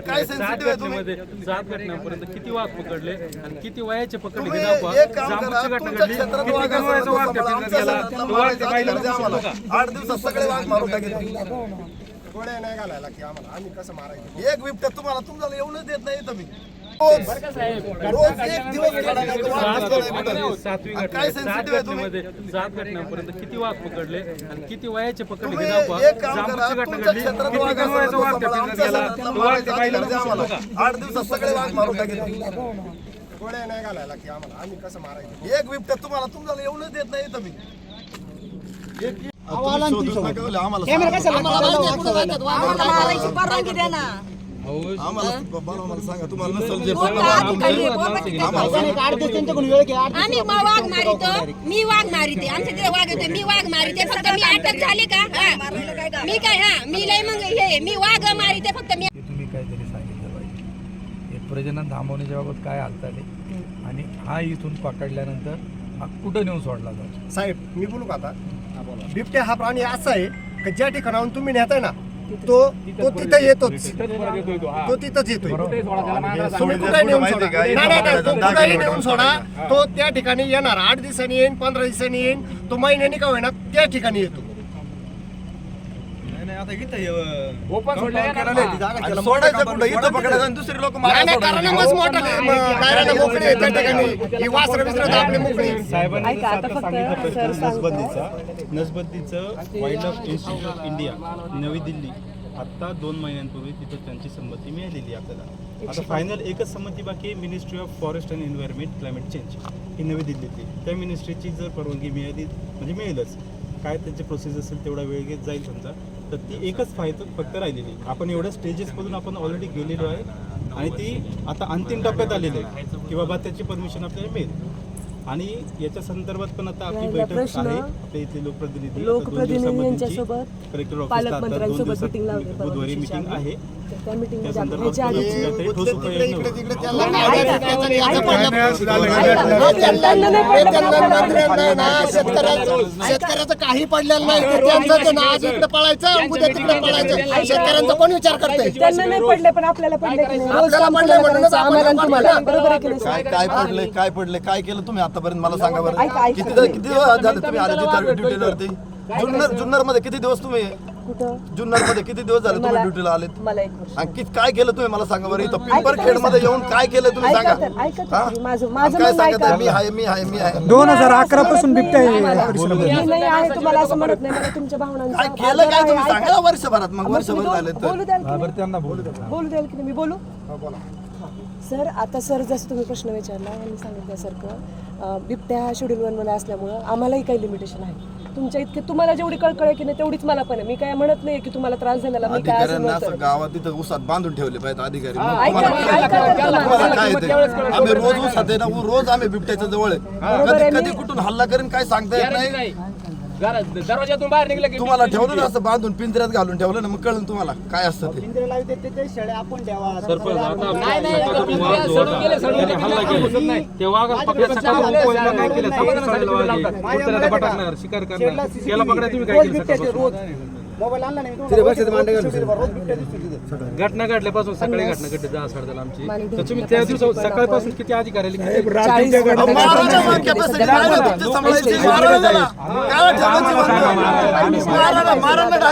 काय सात घटनांपर्यंत किती वाघ पकडले आणि किती वयाचे हे आठ दिवसात सगळे वाघ मारून टाकेल. गोळ्या नाही घालायला की आम्हाला. आम्ही कसं मारायचं? एक बिबट्या तुम्हाला तुमच्याला येऊनच देत नाही तुम्ही. काय सेन्सिटिव्ह आहे तुम्ही घटनेमध्ये सात घटनांपर्यंत किती वाघ पकडले? आणि किती वयाचे पकडले? तुम्ही हे दाखवा. एक काम करा जांबूची घटना तुमच्या घडली. क्षेत्रात किती वाघ कमी असेल वयाचा तर वाघ त्या सांभाळा. पिंजऱ्यात आमच्या गेला क्षेत्रात तो वाघ त्या मारायचा बाईला अधिकार द्या दिसतो आम्हाला. का आठ दिवसात सगळे वाघ मारून टाकेल. गोळ्या नाही घालायला की आम्हाला. आम्ही कसं मारायचं? एक बिबट्या तुम्हाला तुमच्याला येऊनच देत नाही तुम्ही आम्हाला सांगा. आम्हाला मारायची परवानगी द्या ना आम्हाला बरं मला सांगा. तुम्हाला नसेल जे कोणता अधिकारी आहे? बोला की त्याच्यावर. आम्ही वाघ मारितो. मी वाघ मारिते. आमच्या तिथे वाघ येते. मी वाघ मारिते. फक्त मी अटक झाले का? हा. मी काय हा. मी लय मग हे मी वाघ मारिते. फक्त मी तुम्ही काहीतरी सांगितलं पाहिजे. हे प्रजनन थांबवण्याच्या बाबत काय हालचाल आहे? आणि हा इथून पकडल्यानंतर हा कुठं नेऊन सोडला जातो? साहेब मी बोलू का आता? बिबट्या हा प्राणी असा आहे की ज्या ठिकाणाहून तुम्ही नेताय ना तो तो तिथं येतोच. तो तिथंच येतोय. तुम्ही कुठे नेऊन सोडा नाही, नाही, नाही, तो कुठेही नेऊन सोडा. तो त्या ठिकाणी येणार आठ दिवसांनी येईन पंधरा दिवसांनी येईन तो महिन्यानी का होईना त्या ठिकाणी येतो. आणि सोडायचं कुठं? इथं पकडायचं आणि दुसरे लोक नाही मारायला नाही सोडायचे. कारण मग मोठा गायरानं मोकळी आहे त्या ठिकाणी ही वासरं बिसरं आपली मोकळी ऐका आता फक्त सर नसबंदीचा नसबंदीचं वाईल्ड लाईफ इन्स्टिट्यूट इंडिया नवी दिल्ली. आत्ता दोन महिन्यांपूर्वी तिथं त्यांची संमती मिळालेली आपल्याला. आता फायनल एकच संमती बाकी आहे ministry of forest and environment climate change ही नवी दिल्लीतली त्या मिनिस्ट्रीची जर परवानगी मिळाली म्हणजे मिळेलच. काय त्यांची प्रोसेस असेल तेवढा वेळ घेत जाईल समजा. तर ती एकच फायदा फक्त राहिलेली आहे. आपण एवढ्या स्टेजेसमधून आपण ऑलरेडी गेलेलो आहे. आणि ती आता अंतिम टप्प्यात आलेली आहे. की बाबा त्याची परमिशन आपल्याला मिळेल. आणि याच्या संदर्भात पण आता आपली बैठक आहे. आपल्या इथले लोकप्रतिनिधी लोकप्रतिनिधी कलेक्टर परवा बुधवारी मिटिंग. आहे. त्या मीटिंग शेतकऱ्याचं शेतकऱ्याचं काही पडलेलं नाही. ते त्यांचं ते ना आज इकडे पळायचं उद्या तिकडे पळायचं. शेतकऱ्यांचा कोण विचार करतंय? त्यांना नाही पडले पण आपल्याला पडले काय पडले काय पडले काय केलं तुम्ही आतापर्यंत? मला सांगा बरं. किती किती दिवस झाले तुम्ही आले ड्युटीवरती जुन्नर जुन्नरमध्ये किती दिवस तुम्ही कुठं? जुन्नरमध्ये किती दिवस झाले तुम्ही मला- ड्युटीला आलेत? मला एक वर्ष आणि किती काय केलं तुम्ही? मला सांगा बरं. इथं पिंपरखेडमध्ये येऊन काय केलं तुम्ही ऐका सांगा. ऐका तर हा? माझं- आणि माझं काय म्हणणं? ऐका. मी आहे मी आहे मी आहे. दोन हजार अकरा पासून बिबट्या मी नाही आहे तुम्हाला असं म्हणत नाही. मला तुमच्या भावनांचा काय केलं काय तुम्ही. सांगा ना वर्षभरात. मग मग तुम्ही वर्षभर झाले बोल- तर. बोलू द्याल की नाही? त्यांना बोलू द्या. बोलू द्याल की नाही? मी बोलू? सर आता सर जसं तुम्ही प्रश्न विचारला यांनी सांगितल्यासारखं अं, बिबट्या शेड्यूल वनमध्ये असल्यामुळं आम्हालाही काही लिमिटेशन आहे. तुमच्या इतके तुम्हाला जेवढी कळकळ आहे की नाही तेवढीच मला पण आहे. मी काय म्हणत नाही की तुम्हाला त्रास झालेला मी काय असं अधिकाऱ्यांना म्हणतोय. असं गावात तिथं उसात बांधून ठेवले पाहिजे अधिकारी. मग ऐका तुम्हाला ऐका तर तुम्हाला तुम्हाला. काय येते आम्ही रोज उसात आहे ना रोज आम्ही बिबट्याच्या जवळ आहे. बरोबर आहे, कधी कधी कुठून हल्ला करेन काय सांगता येत नाही. दरवाजातून बाहेर निघलं की तुम्हाला ठेवलं ना असं बांधून पिंजऱ्यात घालून ठेवलं ना मग कळलं तुम्हाला काय असतं ते सरपंच आता होता, त्याने हल्ला केला. वाघाला काय केलं? त्याला भटकणार, शिकार करणार. त्याला पकडायला तुम्ही काय केलं सकाळपासून? घटना घडल्यापासून सकाळी घटना घडली दहा साडे दहाला आमची तर तुम्ही त्या दिवसा सकाळपासून किती अधिकारी काय सांभाळायची. काय direct.